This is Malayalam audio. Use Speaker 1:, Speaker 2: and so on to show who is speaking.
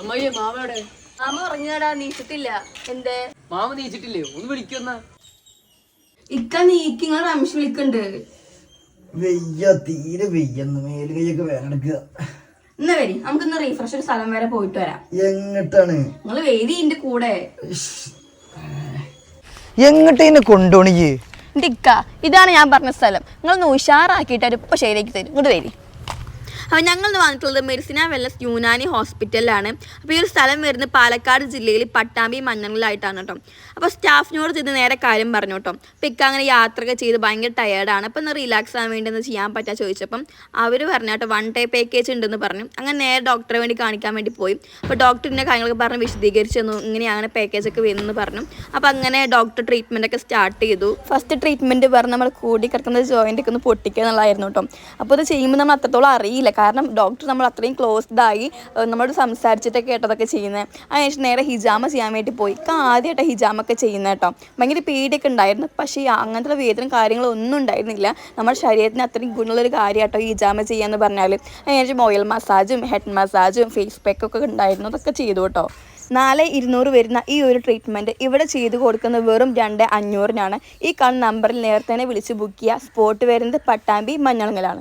Speaker 1: അമ്മയ്യ മാമ എവിടെ
Speaker 2: മാമ ഉറങ്ങിയടാ നീച്ചിട്ടില്ല. എന്തേ?
Speaker 1: മാമ നീച്ചിട്ടില്ലേ? ഒന്ന് വിളിക്കുന്ന
Speaker 2: ഇക്ക നീക്കി നിങ്ങൾ റംഷ് വിളിക്കണ്ട്.
Speaker 3: വെയ്യ തീരെ വെയ്യെന്ന് മേലുകൈയൊക്കെ
Speaker 2: ഇന്ന് വരി. നമുക്ക് ഇന്ന് റീഫ്രഷ് ഒരു സ്ഥലം വരെ പോയിട്ട് വരാം.
Speaker 3: എങ്ങട്ടാണ്?
Speaker 2: നിങ്ങൾ വേദി എന്റെ കൂടെ.
Speaker 3: എങ്ങട്ടേനെ കൊണ്ടോണിയേ
Speaker 2: എന്റെ ഇക്ക. ഇതാണ് ഞാൻ പറഞ്ഞ സ്ഥലം. നിങ്ങളൊന്ന് ഉഷാറാക്കിയിട്ട് ഒരു ഇപ്പൊ ശരിയാക്കി തരും. ഇങ്ങോട്ട് വരി. അപ്പോൾ ഞങ്ങൾ വന്നിട്ടുള്ളത് മെഡിസിന വെല്ലസ് യൂനാനി ഹോസ്പിറ്റലിലാണ്. അപ്പോൾ ഈ ഒരു സ്ഥലം വരുന്നത് പാലക്കാട് ജില്ലയിൽ പട്ടാമ്പി മഞ്ഞളിലായിട്ടാണ് കേട്ടോ അപ്പോൾ സ്റ്റാഫിനോട് ചെയ്ത് നേരെ കാര്യം പറഞ്ഞു കേട്ടോ അപ്പോൾ ഇക്ക അങ്ങനെ യാത്രയൊക്കെ ചെയ്ത് ഭയങ്കര ടയേർഡാണ് അപ്പോൾ ഒന്ന് റിലാക്സ് ആവാൻ വേണ്ടി ഒന്ന് ചെയ്യാൻ പറ്റാ ചോദിച്ചപ്പം അവർ പറഞ്ഞു കേട്ടോ വൺ ഡേ പാക്കേജ് ഉണ്ടെന്ന് പറഞ്ഞു. അങ്ങനെ നേരെ ഡോക്ടറെ വേണ്ടി കാണിക്കാൻ വേണ്ടി പോയി. അപ്പോൾ ഡോക്ടറിന്റെ കാര്യങ്ങളൊക്കെ പറഞ്ഞ് വിശദീകരിച്ചു തന്നു. ഇങ്ങനെയാണ് പാക്കേജ് ഒക്കെ വരുന്നത് പറഞ്ഞു. അപ്പോൾ അങ്ങനെ ഡോക്ടർ ട്രീറ്റ്മെന്റൊക്കെ സ്റ്റാർട്ട് ചെയ്തു. ഫസ്റ്റ് ട്രീറ്റ്മെന്റ് പറഞ്ഞ് നമ്മൾ കൂടി കിടക്കുന്ന ജോയിന്റ് ഒക്കെ ഒന്ന് പൊട്ടിക്കുക എന്നുള്ളതായിരുന്നു കേട്ടോ അപ്പോൾ ഇത് ചെയ്യുമ്പോൾ നമ്മൾ അത്രത്തോളം അറിയില്ല. കാരണം ഡോക്ടർ നമ്മൾ അത്രയും ക്ലോസ്ഡ് ആയി നമ്മളോട് സംസാരിച്ചിട്ടൊക്കെ കേട്ടതൊക്കെ ചെയ്യുന്നത് അതിനുശേഷം നേരെ ഹിജാമ ചെയ്യാൻ വേണ്ടി പോയി. ആദ്യമായിട്ട് ഹിജാമൊക്കെ ചെയ്യുന്നത് കേട്ടോ ഭയങ്കര പേടിയൊക്കെ ഉണ്ടായിരുന്നു. പക്ഷേ അങ്ങനത്തെ വേദന കാര്യങ്ങളൊന്നും ഉണ്ടായിരുന്നില്ല. നമ്മുടെ ശരീരത്തിന് അത്രയും ഗുണമുള്ളൊരു കാര്യം കേട്ടോ ഹിജാമ ചെയ്യാന്ന് പറഞ്ഞാൽ അതിനുശേഷം ഓയിൽ മസാജും ഹെഡ് മസാജും ഫേസ് പാക്കൊക്കെ ഉണ്ടായിരുന്നു. അതൊക്കെ ചെയ്തു കേട്ടോ നാല് ഇരുന്നൂറ് വരുന്ന ഈ ഒരു ട്രീറ്റ്മെന്റ് ഇവിടെ ചെയ്ത് കൊടുക്കുന്നത് വെറും രണ്ട് അഞ്ഞൂറിനാണ്. ഈ കാണുന്ന നമ്പറിൽ നേരത്തെ വിളിച്ച് ബുക്ക് ചെയ്യുക. സ്പോട്ട് വരുന്നത് പട്ടാമ്പി മഞ്ഞളങ്ങലാണ്.